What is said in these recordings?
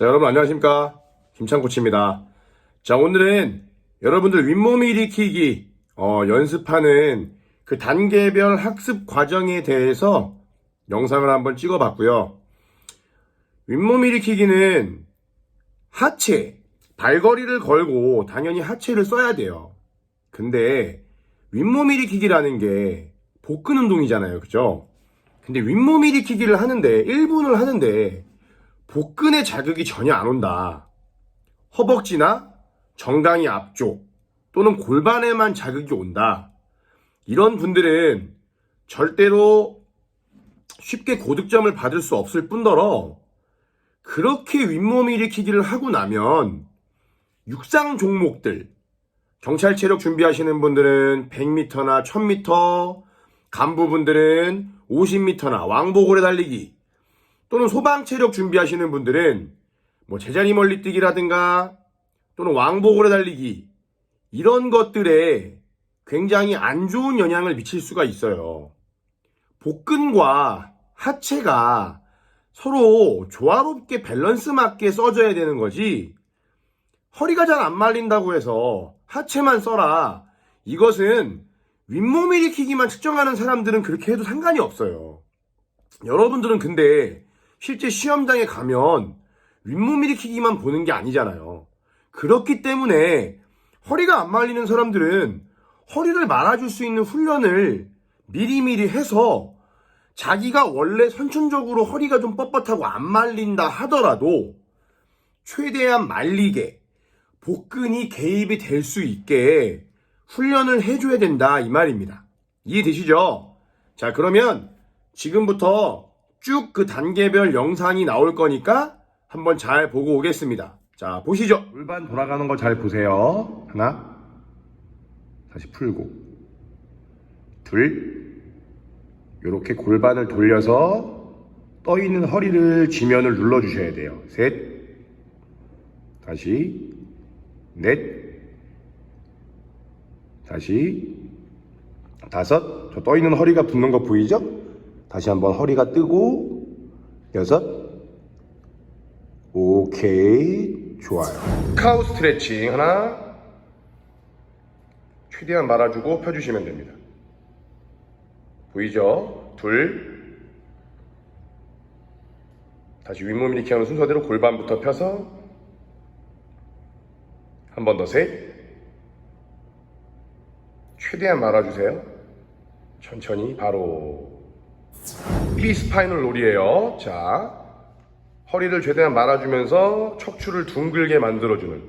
자, 여러분 안녕하십니까? 김창코치입니다. 자, 오늘은 여러분들 윗몸 일으키기 어, 연습하는 그 단계별 학습 과정에 대해서 영상을 한번 찍어봤고요. 윗몸 일으키기는 하체, 발거리를 걸고 당연히 하체를 써야 돼요. 근데 윗몸 일으키기라는 게 복근 운동이잖아요. 그죠? 근데 윗몸 일으키기를 하는데 1분을 하는데 복근에 자극이 전혀 안 온다. 허벅지나 정강이 앞쪽 또는 골반에만 자극이 온다. 이런 분들은 절대로 쉽게 고득점을 받을 수 없을 뿐더러 그렇게 윗몸 일으키기를 하고 나면 육상 종목들 경찰 체력 준비하시는 분들은 100m나 1000m, 간부분들은 50m나 왕복 오래 달리기, 또는 소방 체력 준비하시는 분들은 뭐 제자리 멀리 뛰기라든가 또는 왕복 오래 달리기 이런 것들에 굉장히 안 좋은 영향을 미칠 수가 있어요. 복근과 하체가 서로 조화롭게 밸런스 맞게 써줘야 되는 거지 허리가 잘 안 말린다고 해서 하체만 써라. 이것은 윗몸 일으키기만 측정하는 사람들은 그렇게 해도 상관이 없어요. 여러분들은 근데 실제 시험장에 가면 윗몸 일으키기만 보는 게 아니잖아요. 그렇기 때문에 허리가 안 말리는 사람들은 허리를 말아줄 수 있는 훈련을 미리미리 해서 자기가 원래 선천적으로 허리가 좀 뻣뻣하고 안 말린다 하더라도 최대한 말리게 복근이 개입이 될 수 있게 훈련을 해줘야 된다 이 말입니다. 이해되시죠? 자 그러면 지금부터 쭉 그 단계별 영상이 나올 거니까 한번 잘 보고 오겠습니다. 자 보시죠. 골반 돌아가는 거 잘 보세요. 하나 다시 풀고 둘 이렇게 골반을 돌려서 떠 있는 허리를 지면을 눌러 주셔야 돼요. 셋 다시 넷 다시 다섯 저 떠 있는 허리가 붙는 거 보이죠? 다시 한번 허리가 뜨고 여섯 오케이 좋아요 카우 스트레칭 하나 최대한 말아주고 펴주시면 됩니다 보이죠? 둘 다시 윗몸 일으키 하는 순서대로 골반부터 펴서 한 번 더 셋. 최대한 말아주세요. 천천히 바로 이 스파이널 롤이에요. 자, 허리를 최대한 말아주면서 척추를 둥글게 만들어주는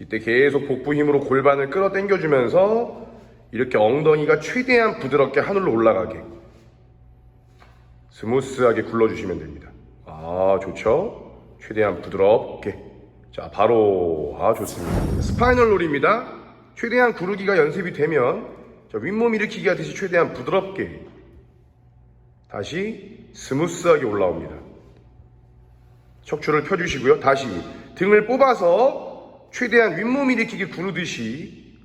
이때 계속 복부 힘으로 골반을 끌어당겨주면서 이렇게 엉덩이가 최대한 부드럽게 하늘로 올라가게 스무스하게 굴러주시면 됩니다. 아, 좋죠? 최대한 부드럽게. 자, 바로, 아, 좋습니다. 스파이널 롤입니다. 최대한 구르기가 연습이 되면, 자, 윗몸 일으키기 하듯이 최대한 부드럽게, 다시 스무스하게 올라옵니다. 척추를 펴주시고요. 다시 등을 뽑아서 최대한 윗몸 일으키기 구르듯이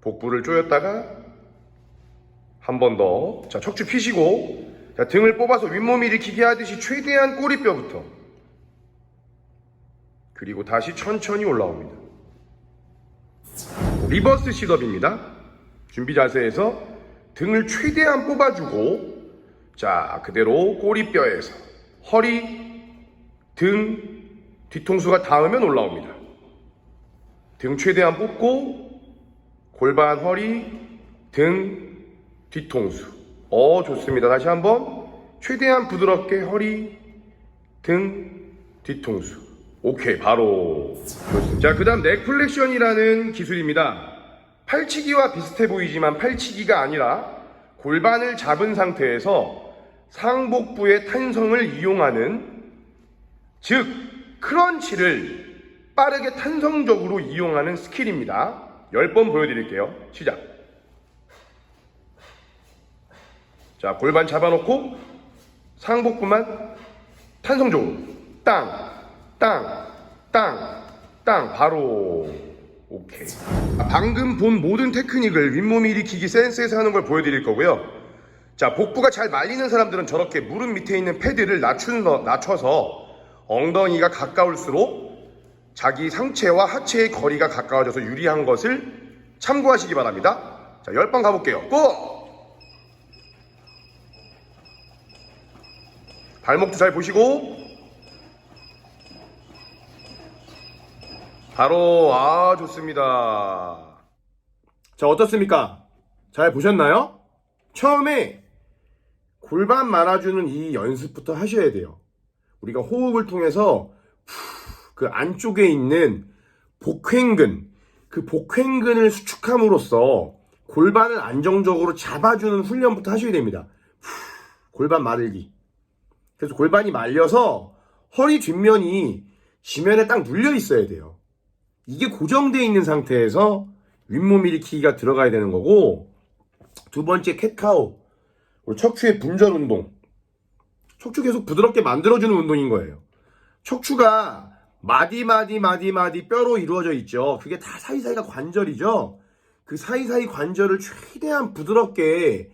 복부를 조였다가 한 번 더. 자, 척추 피시고, 자, 등을 뽑아서 윗몸 일으키기 하듯이 최대한 꼬리뼈부터 그리고 다시 천천히 올라옵니다. 리버스 시덥입니다. 준비 자세에서 등을 최대한 뽑아주고 자 그대로 꼬리뼈에서 허리, 등, 뒤통수가 닿으면 올라옵니다. 등 최대한 뽑고 골반, 허리, 등, 뒤통수. 어 좋습니다. 다시 한번 최대한 부드럽게 허리, 등, 뒤통수. 오케이 바로 좋습니다. 자 그 다음 넥플렉션이라는 기술입니다. 팔치기와 비슷해 보이지만 팔치기가 아니라 골반을 잡은 상태에서 상복부의 탄성을 이용하는 즉 크런치를 빠르게 탄성적으로 이용하는 스킬입니다. 10번 보여드릴게요. 시작. 자 골반 잡아놓고 상복부만 탄성적으로 땅 땅, 땅, 땅, 바로 오케이. 아, 방금 본 모든 테크닉을 윗몸 일으키기 센스에서 하는 걸 보여드릴 거고요. 자, 복부가 잘 말리는 사람들은 저렇게 무릎 밑에 있는 패드를 낮춘, 낮춰서 엉덩이가 가까울수록 자기 상체와 하체의 거리가 가까워져서 유리한 것을 참고하시기 바랍니다. 자, 10번 가볼게요. 고! 발목도 잘 보시고 바로 아 좋습니다. 자 어떻습니까? 잘 보셨나요? 처음에 골반 말아주는 이 연습부터 하셔야 돼요. 우리가 호흡을 통해서 푸그 안쪽에 있는 복횡근, 그 복횡근을 수축함으로써 골반을 안정적으로 잡아주는 훈련부터 하셔야 됩니다. 푸, 골반 마르기. 그래서 골반이 말려서 허리 뒷면이 지면에 딱 눌려 있어야 돼요. 이게 고정되어 있는 상태에서 윗몸 일으키기가 들어가야 되는 거고 두 번째 캣카우 척추의 분절 운동 척추 계속 부드럽게 만들어주는 운동인 거예요. 척추가 마디 마디 마디 마디 뼈로 이루어져 있죠. 그게 다 사이사이가 관절이죠. 그 사이사이 관절을 최대한 부드럽게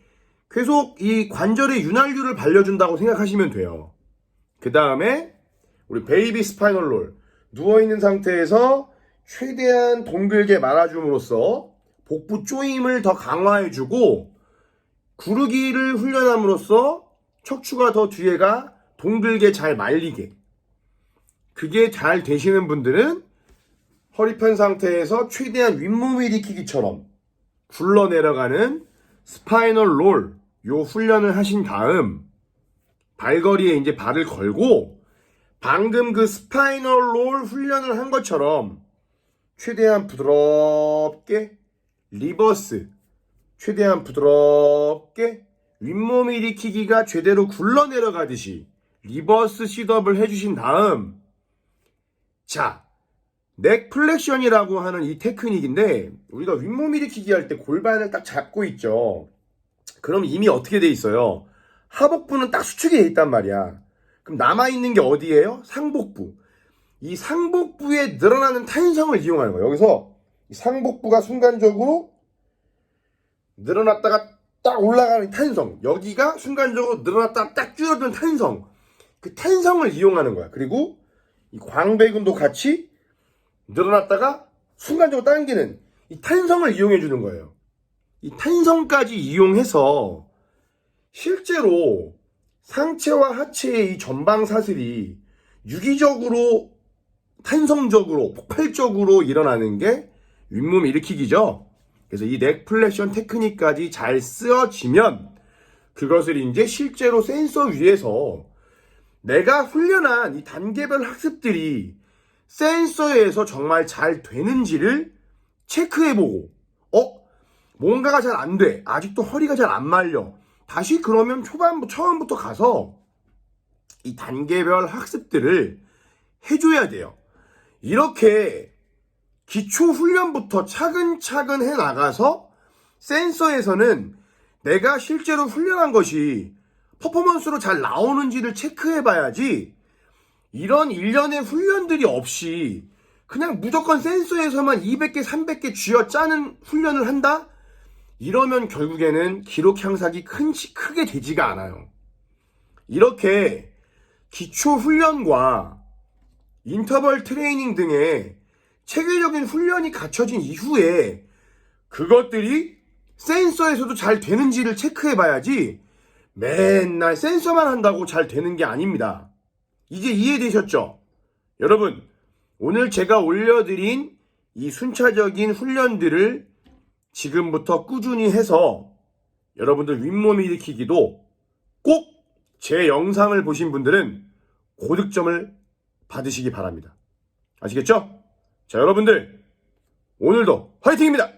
계속 이 관절의 윤활유를 발려준다고 생각하시면 돼요. 그 다음에 우리 베이비 스파이널 롤 누워있는 상태에서 최대한 동글게 말아줌으로써 복부 조임을 더 강화해주고 구르기를 훈련함으로써 척추가 더 뒤에가 동글게 잘 말리게. 그게 잘 되시는 분들은 허리 편 상태에서 최대한 윗몸 일으키기처럼 굴러 내려가는 스파이널 롤, 요 훈련을 하신 다음, 발거리에 이제 발을 걸고, 방금 그 스파이널 롤 훈련을 한 것처럼, 최대한 부드럽게, 리버스, 최대한 부드럽게, 윗몸 일으키기가 제대로 굴러 내려가듯이, 리버스 시덥을 해주신 다음, 자, 넥 플렉션이라고 하는 이 테크닉인데 우리가 윗몸 일으키기 할 때 골반을 딱 잡고 있죠. 그럼 이미 어떻게 돼 있어요? 하복부는 딱 수축이 돼 있단 말이야. 그럼 남아 있는 게 어디예요? 상복부. 이 상복부에 늘어나는 탄성을 이용하는 거예요. 여기서 이 상복부가 순간적으로 늘어났다가 딱 올라가는 탄성. 여기가 순간적으로 늘어났다가 딱 줄어드는 탄성. 그 탄성을 이용하는 거야. 그리고 이 광배근도 같이 늘어났다가 순간적으로 당기는 이 탄성을 이용해 주는 거예요. 이 탄성까지 이용해서 실제로 상체와 하체의 이 전방 사슬이 유기적으로 탄성적으로 폭발적으로 일어나는 게 윗몸 일으키기죠. 그래서 이 넥플렉션 테크닉까지 잘 쓰여지면 그것을 이제 실제로 센서 위에서 내가 훈련한 이 단계별 학습들이 센서에서 정말 잘 되는지를 체크해보고, 어? 뭔가가 잘 안 돼. 아직도 허리가 잘 안 말려. 다시 그러면 초반부터, 처음부터 가서 이 단계별 학습들을 해줘야 돼요. 이렇게 기초 훈련부터 차근차근 해 나가서 센서에서는 내가 실제로 훈련한 것이 퍼포먼스로 잘 나오는지를 체크해 봐야지 이런 일련의 훈련들이 없이 그냥 무조건 센서에서만 200개, 300개 쥐어 짜는 훈련을 한다? 이러면 결국에는 기록 향상이 큰, 크게 되지가 않아요. 이렇게 기초 훈련과 인터벌 트레이닝 등의 체계적인 훈련이 갖춰진 이후에 그것들이 센서에서도 잘 되는지를 체크해 봐야지 맨날 센서만 한다고 잘 되는 게 아닙니다. 이제 이해되셨죠? 여러분, 오늘 제가 올려드린 이 순차적인 훈련들을 지금부터 꾸준히 해서 여러분들 윗몸 일으키기도 꼭 제 영상을 보신 분들은 고득점을 받으시기 바랍니다. 아시겠죠? 자, 여러분들, 오늘도 화이팅입니다!